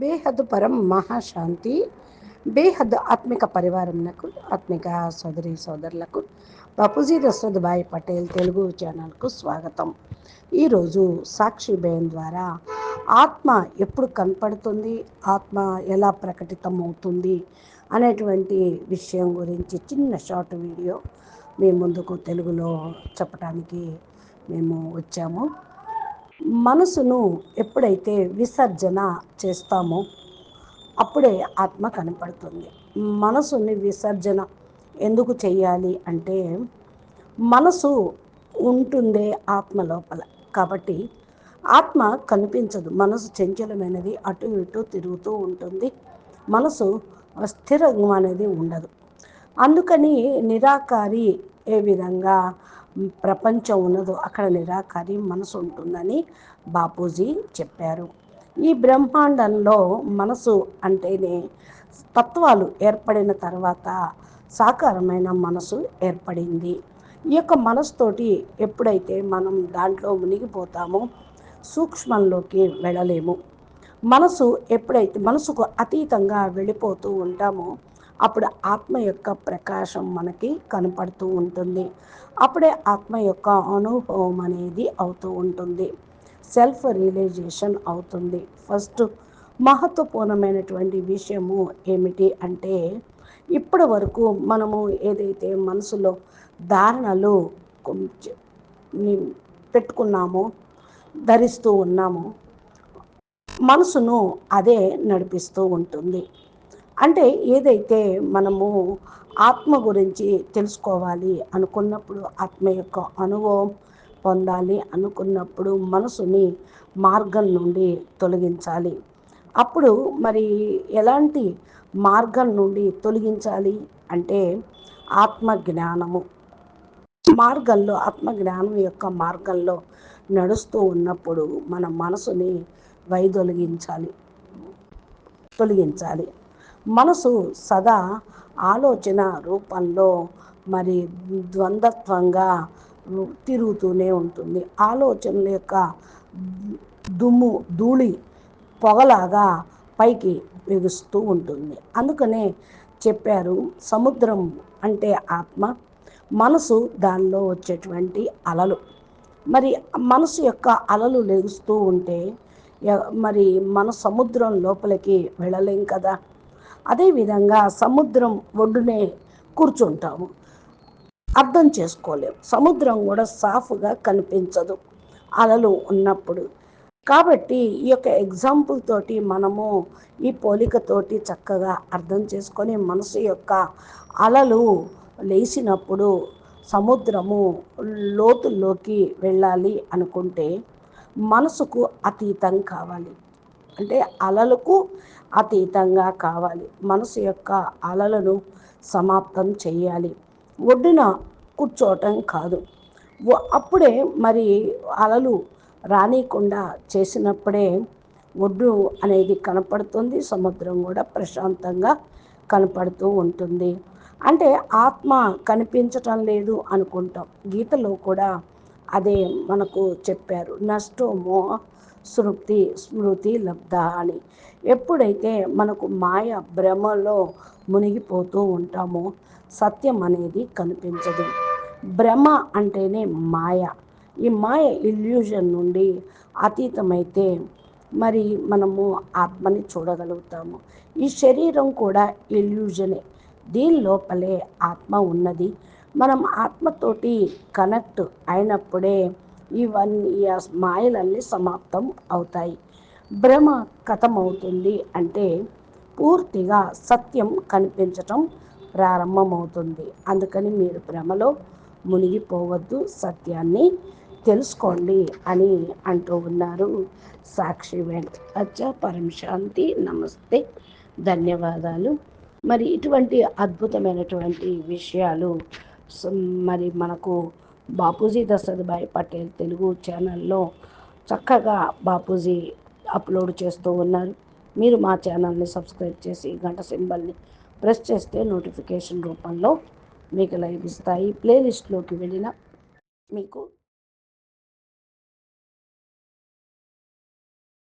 బేహద్ పరం మహాశాంతి బేహద్ ఆత్మిక పరివారంకు ఆత్మిక సోదరి సోదరులకు బాపూజీ దశరథ్ భాయ్ పటేల్ తెలుగు ఛానల్కు స్వాగతం. ఈరోజు సాక్షి బేన్ ద్వారా ఆత్మ ఎప్పుడు కనపడుతుంది ఆత్మ ఎలా ప్రకటితం అవుతుంది అనేటువంటి విషయం గురించి చిన్న షార్ట్ వీడియో మీ ముందుకు తెలుగులో చెప్పడానికి మేము వచ్చాము. మనసును ఎప్పుడైతే విసర్జన చేస్తామో అప్పుడే ఆత్మ కనపడుతుంది. మనసుని విసర్జన ఎందుకు చేయాలి అంటే మనసు ఉంటుందే ఆత్మ లోపల. కాబట్టి ఆత్మ కనిపించదు. మనసు చంచలమైనది అటు ఇటు తిరుగుతూ ఉంటుంది. మనసు స్థిరం అనేది ఉండదు. అందుకని నిరాకారి ఏ విధంగా ప్రపంచం ఉన్నదో అక్కడ నిరాకారి మనసు ఉంటుందని బాపూజీ చెప్పారు. ఈ బ్రహ్మాండంలో మనసు అంటేనే తత్వాలు ఏర్పడిన తర్వాత సాకారమైన మనసు ఏర్పడింది. ఈ యొక్క మనసుతోటి ఎప్పుడైతే మనం దాంట్లో మునిగిపోతామో సూక్ష్మంలోకి వెళ్ళలేము. మనసు ఎప్పుడైతే మనసుకు అతీతంగా వెళ్ళిపోతూ ఉంటామో అప్పుడు ఆత్మ యొక్క ప్రకాశం మనకి కనపడుతూ ఉంటుంది. అప్పుడే ఆత్మ యొక్క అనుభవం అనేది అవుతూ ఉంటుంది. సెల్ఫ్ రియలైజేషన్ అవుతుంది. ఫస్ట్ మహత్వపూర్ణమైనటువంటి విషయము ఏమిటి అంటే ఇప్పటి వరకు మనము ఏదైతే మనసులో ధారణలు పెట్టుకున్నామో ధరిస్తూ ఉన్నామో మనసును అదే నడిపిస్తూ ఉంటుంది. అంటే ఏదైతే మనము ఆత్మ గురించి తెలుసుకోవాలి అనుకున్నప్పుడు ఆత్మ యొక్క అనుభవం పొందాలి అనుకున్నప్పుడు మనసుని మార్గం నుండి తొలగించాలి. అప్పుడు మరి ఎలాంటి మార్గం నుండి తొలగించాలి అంటే ఆత్మ జ్ఞానము. మార్గంలో ఆత్మ జ్ఞానం యొక్క మార్గంలో నడుస్తూ ఉన్నప్పుడు మన మనసుని వైదొలగించాలి తొలగించాలి. మనసు సదా ఆలోచన రూపంలో మరి ద్వంద్వత్వంగా తిరుగుతూనే ఉంటుంది. ఆలోచనల యొక్క దుమ్ము ధూళి పొగలాగా పైకి ఎగుస్తూ ఉంటుంది. అందుకనే చెప్పారు సముద్రం అంటే ఆత్మ మనసు దానిలో వచ్చేటువంటి అలలు. మరి మనసు యొక్క అలలు లెగుస్తూ ఉంటే మరి మన సముద్రం లోపలికి వెళ్ళలేం కదా? అదేవిధంగా సముద్రం ఒడ్డునే కూర్చుంటాము. అర్థం చేసుకోలేము సముద్రం కూడా సాఫ్గా కనిపించదు అలలు ఉన్నప్పుడు. కాబట్టి ఈ యొక్క ఎగ్జాంపుల్ తోటి మనము ఈ పోలికతోటి చక్కగా అర్థం చేసుకొని మనసు యొక్క అలలు లేచినప్పుడు సముద్రము లోతుల్లోకి వెళ్ళాలి అనుకుంటే మనసుకు అతీతం కావాలి. అంటే అలలకు అతీతంగా కావాలి. మనసు యొక్క అలలను సమాప్తం చేయాలి. ఒడ్డున కూర్చోవటం కాదు. అప్పుడే మరి అలలు రానికుండా చేసినప్పుడే ఒడ్డు అనేది కనపడుతుంది. సముద్రం కూడా ప్రశాంతంగా కనపడుతూ ఉంటుంది. అంటే ఆత్మ కనిపించటం లేదు అనుకుంటాం. గీతలో కూడా అదే మనకు చెప్పారు. నష్టమో శృతి స్మృతి లబ్ధ అని ఎప్పుడైతే మనకు మాయ భ్రమలో మునిగిపోతూ ఉంటామో సత్యం అనేది కనిపించదు. భ్రమ అంటేనే మాయ. ఈ మాయ ఇల్యూజన్ నుండి అతీతమైతే మరి మనము ఆత్మని చూడగలుగుతాము. ఈ శరీరం కూడా ఇల్యూజనే. దీని లోపలే ఆత్మ ఉన్నది. మనం ఆత్మతోటి కనెక్ట్ అయినప్పుడే ఇవన్నీ మాయలన్నీ సమాప్తం అవుతాయి. భ్రమ కథమవుతుంది అంటే పూర్తిగా సత్యం కనిపించటం ప్రారంభమవుతుంది. అందుకని మీరు భ్రమలో మునిగిపోవద్దు సత్యాన్ని తెలుసుకోండి అని అంటూ ఉన్నారు సాక్షి వెంట్ అచ్చా పరమశాంతి నమస్తే. ధన్యవాదాలు. మరి ఇటువంటి అద్భుతమైనటువంటి విషయాలు మరి మనకు బాపూజీ దశరథ్భాయ్ పటేల్ తెలుగు ఛానల్లో చక్కగా బాపూజీ అప్లోడ్ చేస్తూ ఉన్నారు. మీరు మా ఛానల్ని సబ్స్క్రైబ్ చేసి గంట సింబల్ని ప్రెస్ చేస్తే నోటిఫికేషన్ రూపంలో మీకు లభిస్తాయి. ప్లేలిస్ట్లోకి వెళ్ళిన మీకు